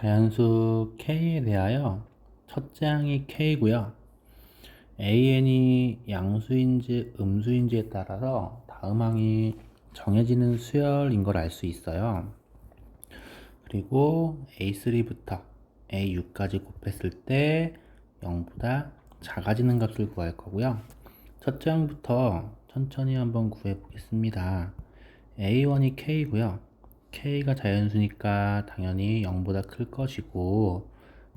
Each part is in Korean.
자연수 K에 대하여 첫째 항이 K고요. AN이 양수인지 음수인지에 따라서 다음 항이 정해지는 수열인 걸 알 수 있어요. 그리고 A3부터 A6까지 곱했을 때 0보다 작아지는 값을 구할 거고요. 첫째 항부터 천천히 한번 구해 보겠습니다. A1이 K고요. K가 자연수니까 당연히 0보다 클 것이고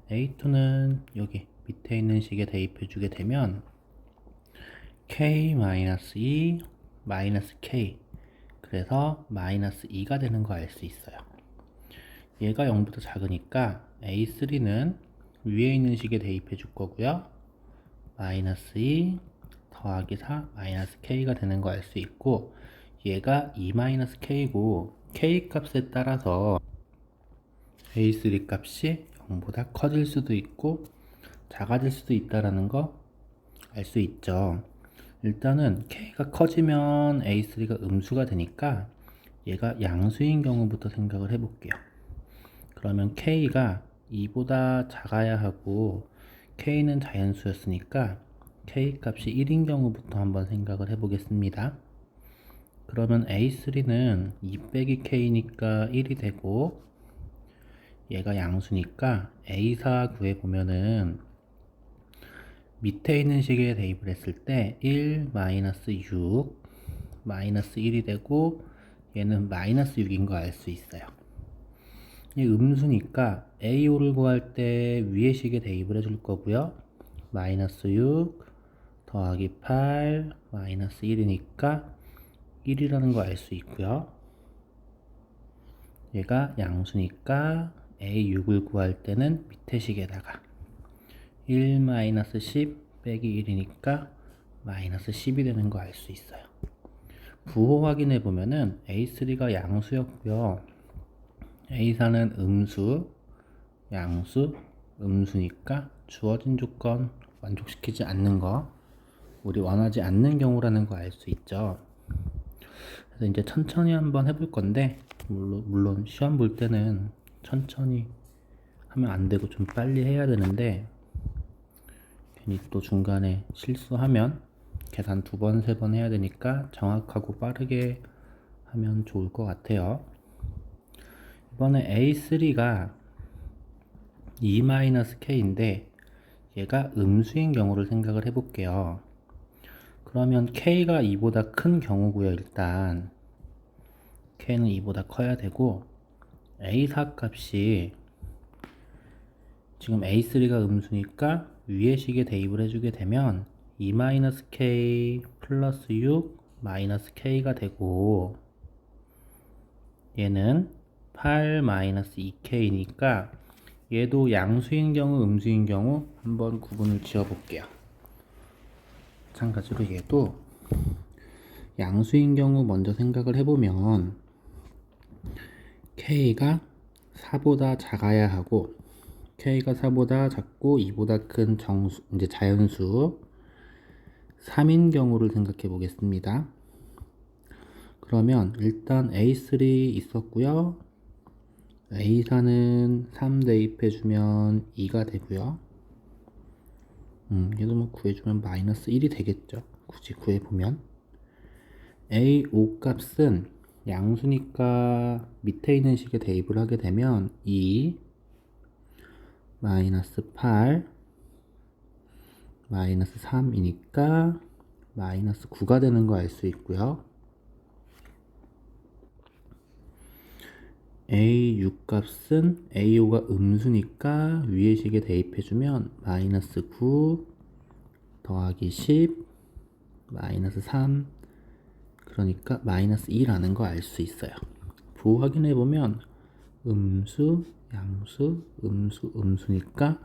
A2는 여기 밑에 있는 식에 대입해 주게 되면 K-2 마이너스 K 그래서 마이너스 2가 되는 거 알 수 있어요. 얘가 0보다 작으니까 A3는 위에 있는 식에 대입해 줄 거고요. 마이너스 2 더하기 4 마이너스 K가 되는 거 알 수 있고 얘가 2 마이너스 K고 K 값에 따라서 A3 값이 0보다 커질 수도 있고 작아질 수도 있다라는 거 알 수 있죠. 일단은 K가 커지면 A3가 음수가 되니까 얘가 양수인 경우부터 생각을 해볼게요. 그러면 K가 2보다 작아야 하고 K는 자연수였으니까 K 값이 1인 경우부터 한번 생각을 해보겠습니다. 그러면 A3는 2 빼기 K니까 1이 되고 얘가 양수니까 A4 구해 보면은 밑에 있는 식에 대입을 했을 때 1 마이너스 6 마이너스 1이 되고 얘는 마이너스 6인 거 알 수 있어요. 이 음수니까 A5를 구할 때 위에 식에 대입을 해줄 거고요. 마이너스 6 더하기 8 마이너스 1이니까 1이라는 거알수 있고요. 얘가 양수니까 A6을 구할 때는 밑에 식에다가 1 마이너스 10 빼기 1이니까 마이너스 10이 되는 거 알 수 있어요. 부호 확인해 보면은 A3가 양수였고요. A4는 음수, 양수, 음수니까 주어진 조건 만족시키지 않는 거, 우리 원하지 않는 경우라는 거 알 수 있죠. 그래서 이제 천천히 한번 해볼 건데, 물론, 물론 시험 볼 때는 천천히 하면 안 되고 좀 빨리 해야 되는데, 괜히 또 중간에 실수하면 계산 두 번, 세 번 해야 되니까 정확하고 빠르게 하면 좋을 것 같아요. 이번에 A3가 2-K인데 얘가 음수인 경우를 생각을 해볼게요. 그러면 K가 2보다 큰 경우고요, 일단. K는 2보다 커야 되고 A4 값이 지금 A3가 음수니까 위에 식에 대입을 해주게 되면 2-K 플러스 6 마이너스 K가 되고 얘는 8 마이너스 2K니까 얘도 양수인 경우 음수인 경우 한번 구분을 지어 볼게요. 마찬가지로 얘도 양수인 경우 먼저 생각을 해보면 K가 4보다 작아야 하고 K가 4보다 작고 2보다 큰 정수, 이제 자연수 3인 경우를 생각해 보겠습니다. 그러면 일단 A3 있었고요. A4는 3 대입해주면 2가 되고요. 음, 얘도 뭐 구해주면 마이너스 1이 되겠죠. 굳이 구해보면. A5 값은 양수니까 밑에 있는 식에 대입을 하게 되면 2 마이너스 8 마이너스 3이니까 마이너스 9가 되는 거 알 수 있고요. A6 값은 A5가 음수니까 위에 식에 대입해주면 마이너스 9 더하기 10 마이너스 3 그러니까 마이너스 2라는 거 알 수 있어요. 부호 확인해 보면 음수, 양수, 음수, 음수니까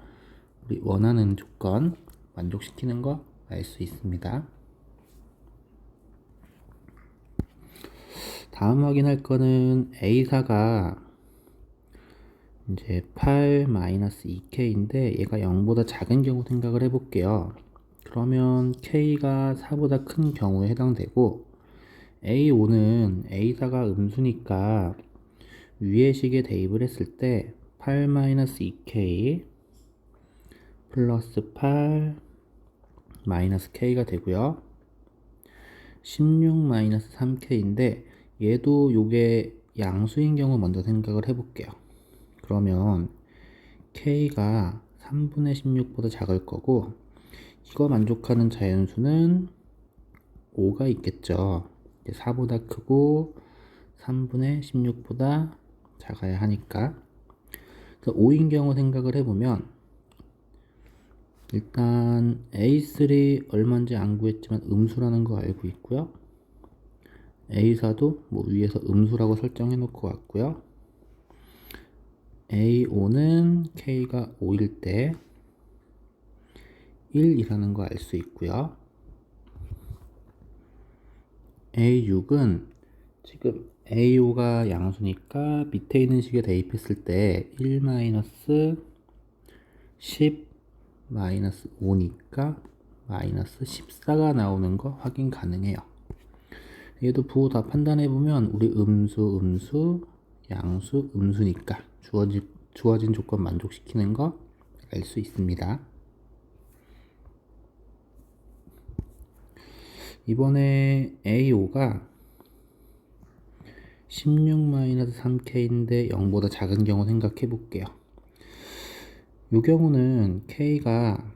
우리 원하는 조건 만족시키는 거 알 수 있습니다. 다음 확인할 거는 A4가 이제 8-2K인데 얘가 0보다 작은 경우 생각을 해볼게요. 그러면 K가 4보다 큰 경우에 해당되고 A5는 A4가 음수니까 위의 식에 대입을 했을 때 8-2k 플러스 8 마이너스 k가 되고요. 16-3k인데 얘도 요게 양수인 경우 먼저 생각을 해볼게요. 그러면 k가 3분의 16보다 작을 거고 이거 만족하는 자연수는 5가 있겠죠. 4보다 크고 3분의 16보다 작아야 하니까. 그래서 5인 경우 생각을 해보면 일단 A3 얼마인지 안 구했지만 음수라는 거 알고 있고요. A4도 뭐 위에서 음수라고 설정해 놓고 왔고요. A5는 K가 5일 때 1이라는 거 알 수 있고요. A6은 지금 A5가 양수니까 밑에 있는 식에 대입했을 때 1 마이너스 10 마이너스 5니까 마이너스 14가 나오는 거 확인 가능해요. 얘도 부호 다 판단해 보면 우리 음수, 음수, 양수, 음수니까 주어진, 주어진 조건 만족시키는 거 알 수 있습니다. 이번에 A5가 16-3K인데 0보다 작은 경우 생각해 볼게요. 이 경우는 K가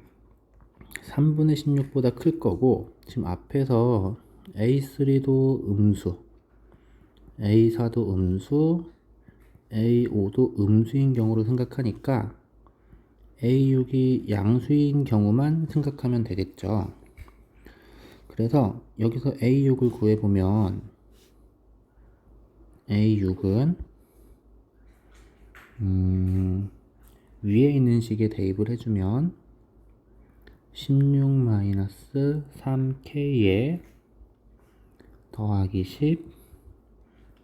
3분의 16보다 클 거고 지금 앞에서 A3도 음수 A4도 음수 A5도 음수인 경우로 생각하니까 A6이 양수인 경우만 생각하면 되겠죠. 그래서 여기서 A6을 구해보면 A6은 음, 위에 있는 식에 대입을 해주면 16-3K에 더하기 10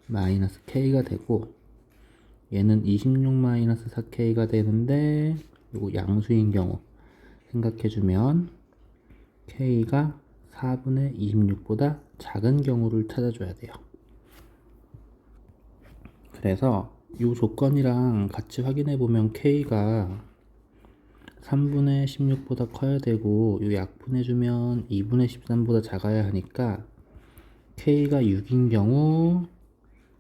마이너스 K가 되고 얘는 26-4K가 되는데 요거 양수인 경우 생각해주면 K가 4분의 26보다 작은 경우를 찾아줘야 돼요. 그래서 이 조건이랑 같이 확인해 보면 K가 3분의 16보다 커야 되고 이 약분해 주면 2분의 13보다 작아야 하니까 K가 6인 경우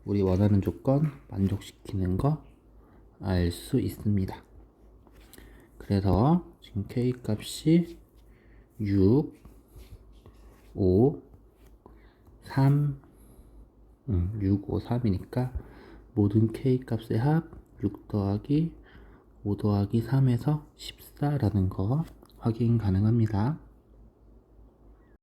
우리 원하는 조건 만족시키는 거 알 수 있습니다. 그래서 지금 K 값이 6, 5, 3, 음, 6, 5, 3이니까 모든 K 값의 합 6 더하기 5 더하기 3에서 14라는 거 확인 가능합니다.